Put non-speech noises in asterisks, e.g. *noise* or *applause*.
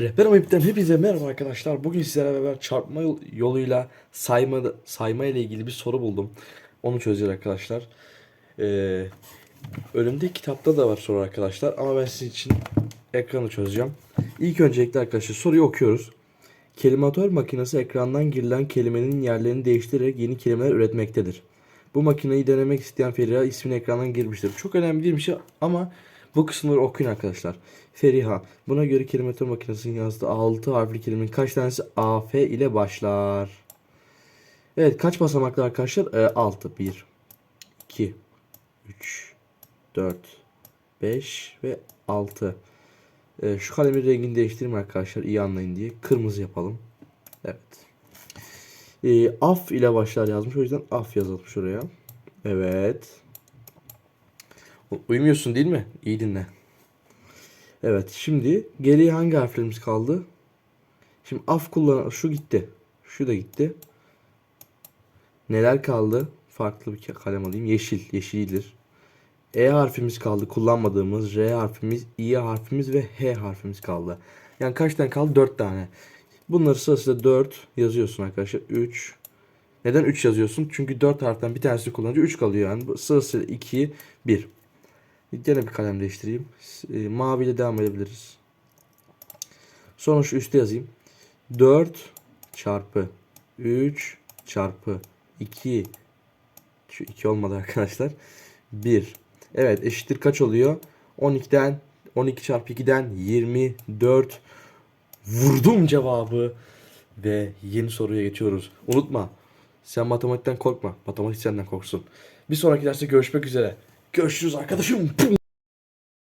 Rehber Amip'ten hepinize merhaba arkadaşlar. Bugün sizlerle beraber çarpma yol- yoluyla sayma sayma ile ilgili bir soru buldum. Onu çözeceğiz arkadaşlar. Ee, önümde kitapta da var soru arkadaşlar ama ben sizin için ekranı çözeceğim. İlk öncelikle arkadaşlar soruyu okuyoruz. Kelimatör makinesi ekrandan girilen kelimenin yerlerini değiştirerek yeni kelimeler üretmektedir. Bu makineyi denemek isteyen Feriha ismini ekrandan girmiştir. Çok önemli değil bir şey ama bu kısımları okuyun arkadaşlar. Feriha. Buna göre kelimatör makinesinin yazdığı 6 harfli kelimenin kaç tanesi AF ile başlar? Evet kaç basamaklı arkadaşlar? Ee, 6. 1, 2, 3, 4, 5 ve 6. Ee, şu kalemin rengini değiştireyim arkadaşlar iyi anlayın diye. Kırmızı yapalım. Evet. Ee, af ile başlar yazmış. O yüzden af yazalım şuraya. Evet. Uyumuyorsun değil mi? İyi dinle. Evet şimdi geriye hangi harflerimiz kaldı? Şimdi af kullan şu gitti. Şu da gitti. Neler kaldı? Farklı bir kalem alayım. Yeşil. Yeşildir. E harfimiz kaldı kullanmadığımız. R harfimiz, I harfimiz ve H harfimiz kaldı. Yani kaç tane kaldı? 4 tane. Bunları sırasıyla 4 yazıyorsun arkadaşlar. 3. Neden 3 yazıyorsun? Çünkü 4 harften bir tanesi kullanınca 3 kalıyor yani. Sırasıyla 2, 1. Gene bir kalem değiştireyim. E, maviyle devam edebiliriz. Sonra şu üstte yazayım. 4 çarpı 3 çarpı 2 şu 2 olmadı *laughs* arkadaşlar. 1. Evet eşittir kaç oluyor? 12'den 12 çarpı 2'den 24 vurdum cevabı ve yeni soruya geçiyoruz. Unutma sen matematikten korkma. Matematik senden korksun. Bir sonraki derste görüşmek üzere. Görüşürüz arkadaşım.